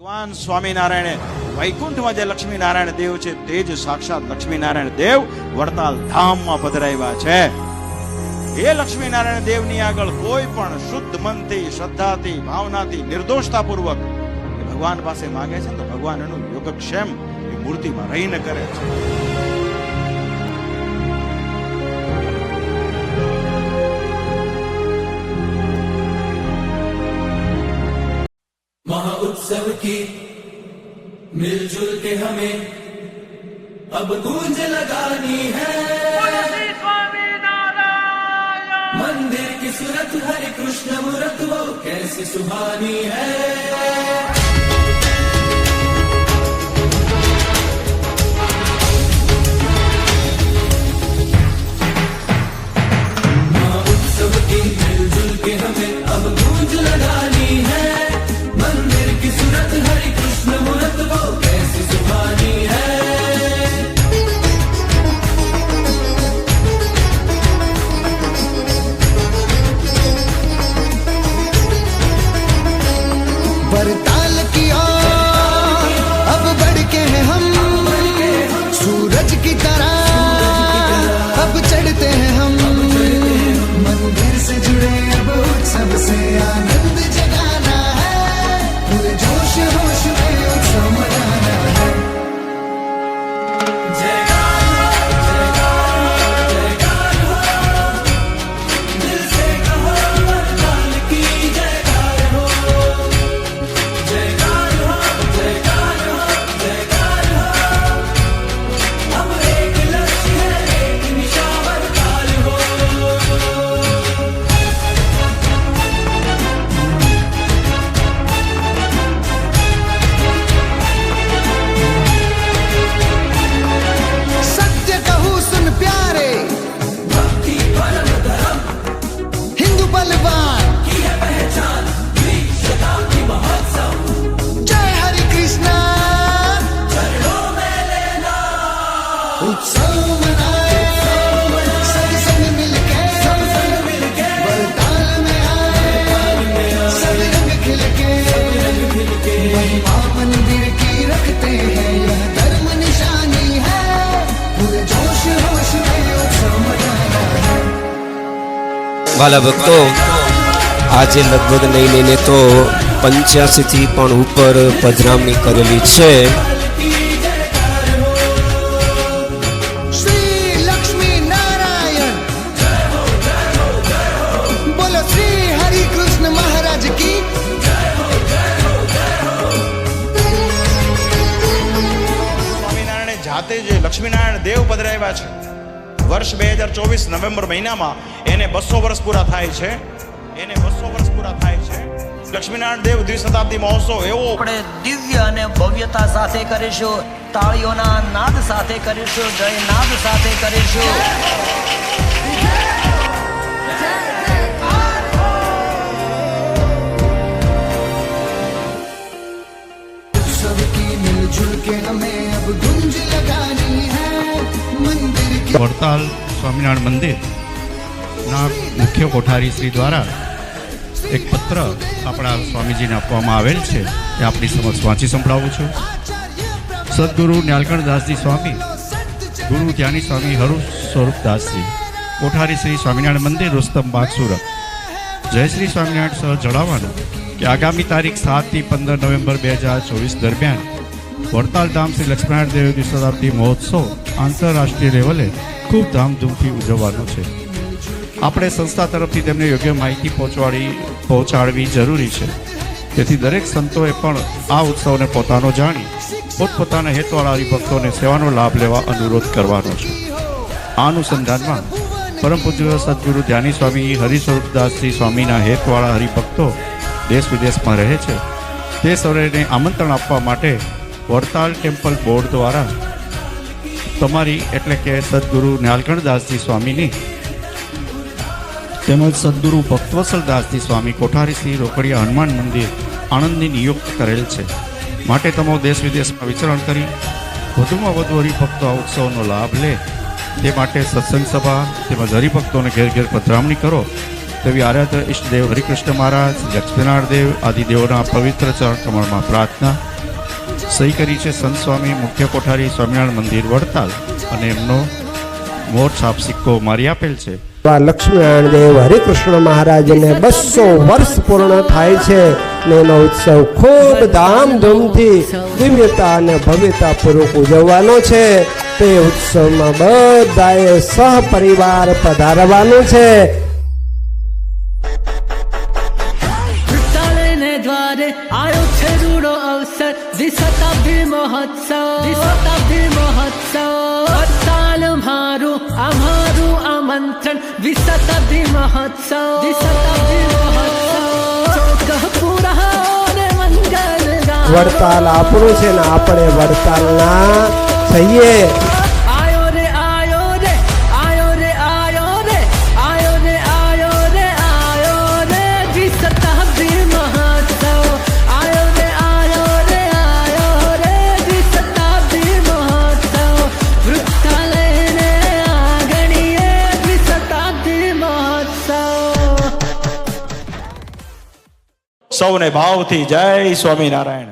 ભગવાન સ્વામિનારાયણે વૈકુંઠમાં જે લક્ષ્મીનારાયણ દેવ છે તે જ સાક્ષાત લક્ષ્મીનારાયણ દેવ વડતાલ ધામમાં પધરાવ્યા છે. એ લક્ષ્મીનારાયણ દેવની આગળ કોઈ પણ શુદ્ધ મનથી, શ્રદ્ધાથી, ભાવનાથી નિર્દોષતાપૂર્વક પૂર્વક ભગવાન પાસે માંગે છે તો ભગવાન એનું યોગક્ષેમ એ મૂર્તિમાં રહીને કરે છે. سب کی مل جل کے ہمیں اب گونج لگانی ہے۔ مندر کی صورت ہر کرشن مرت وہ کیسی سبحانی ہے۔ Alemão! વાલા ભક્તો આજે લગભગ નહીં લઈને તો પંચ્યાસીથી પણ ઉપર પધરામણી કરેલી છે. જાતે લક્ષ્મીનારાયણ દેવ પધરાવ્યા છે. વર્ષ બે હજાર ચોવીસ નવેમ્બર મહિનામાં એને બસો વર્ષ પૂરા થાય છે. એને બસો વર્ષ પૂરા થાય છે. લક્ષ્મીનારાયણ દેવ દ્વિશતાબ્દી મહોત્સવ એવો આપણે દિવ્ય અને ભવ્યતા સાથે કરીશું, તાળીઓના નાદ સાથે કરીશું, જય નાદ સાથે કરીશું. વડતાલ સ્વામિનારાયણ મંદિરના મુખ્ય કોઠારી શ્રી દ્વારા એક પત્ર આપણા સ્વામીજીને આપવામાં આવેલ છે. એ આપણી સમક્ષ વાંચી સંભળાવું છું. સદગુરુ ન્યાલકંઠદાસજી સ્વામી, ગુરુ ધ્યાની સ્વામી હરુ સ્વરૂપદાસજી કોઠારી શ્રી સ્વામિનારાયણ મંદિર, રુસ્તમ બાગ સુરત. જય શ્રી સ્વામિનારાયણ, સર, જણાવવાનું કે આગામી તારીખ સાતથી પંદર નવેમ્બર બે હજાર ચોવીસ દરમિયાન વડતાલ ધામ શ્રી લક્ષ્મીનારાયણ દેવ શતાબ્દી મહોત્સવ આંતરરાષ્ટ્રીય લેવલે ખૂબ ધામધૂમથી ઉજવવાનો છે. આપણે સંસ્થા તરફથી તેમને યોગ્ય માહિતી પહોંચાડી, પહોંચાડવી જરૂરી છે. તેથી દરેક સંતોએ પણ આ ઉત્સવને પોતાનો જાણી, પોતપોતાના હેતવાળા હરિભક્તોને સેવાનો લાભ લેવા અનુરોધ કરવાનો છે. આ અનુસંધાનમાં પરમ પૂજ્ય સદગુરુ ધ્યાની સ્વામી હરિસ્વરૂપદાસજી સ્વામીના હેતવાળા હરિભક્તો દેશ વિદેશમાં રહે છે. તે સૌને આમંત્રણ આપવા માટે વડતાલ ટેમ્પલ બોર્ડ દ્વારા તમારી, એટલે કે સદગુરુ નાલકણદાસજી સ્વામીની, તેમજ સદગુરુ ભક્તવસલદાસજી સ્વામી કોઠારી શ્રી રોકડિયા હનુમાન મંદિર આણંદની નિયુક્ત કરેલ છે. માટે તમો દેશ વિદેશમાં વિચરણ કરી વધુમાં વધુ હરિભક્તો આ ઉત્સવનો લાભ લે. તે માટે સત્સંગ સભા તેમજ હરિભક્તોને ઘેર ઘેર પધરામણી કરો. તેવી આરાધ્ય ઈષ્ટદેવ હરિકૃષ્ણ મહારાજ લક્ષ્મીનારાયણ દેવ, આદિ દેવોના પવિત્ર ચરણ કમળમાં પ્રાર્થના સહી કરી છે સંત સ્વામી મુખ્ય કોઠારી સ્વામિનારાયણ મંદિર વડતાલ. અને એમનો મોટ સાપ સિક્કો મારી આપેલ છે. લક્ષ્મીનારાયણ દેવ હરિકૃષ્ણ મહારાજને બસો વર્ષ પૂર્ણ થાય છે એનો ઉત્સવ ખૂબ ધામધૂમથી દિવ્યતા અને ભવ્યતા પૂર્વક ઉજવવાનો છે. તે ઉત્સવમાં બધાએ સહપરિવાર પધારવાનું છે. મહોત્સવ. દ્વિશતાબ્દી મહોત્સવ. વડતાલ મારું, અમારું આમંત્રણ. વિશતાબ્દી મહોત્સવ. શતાબ્દી મહોત્સવ. વડતાલ આપણું છે ને આપણે વડતાલના થઈએ. સૌને ભાવથી જય સ્વામિનારાયણ.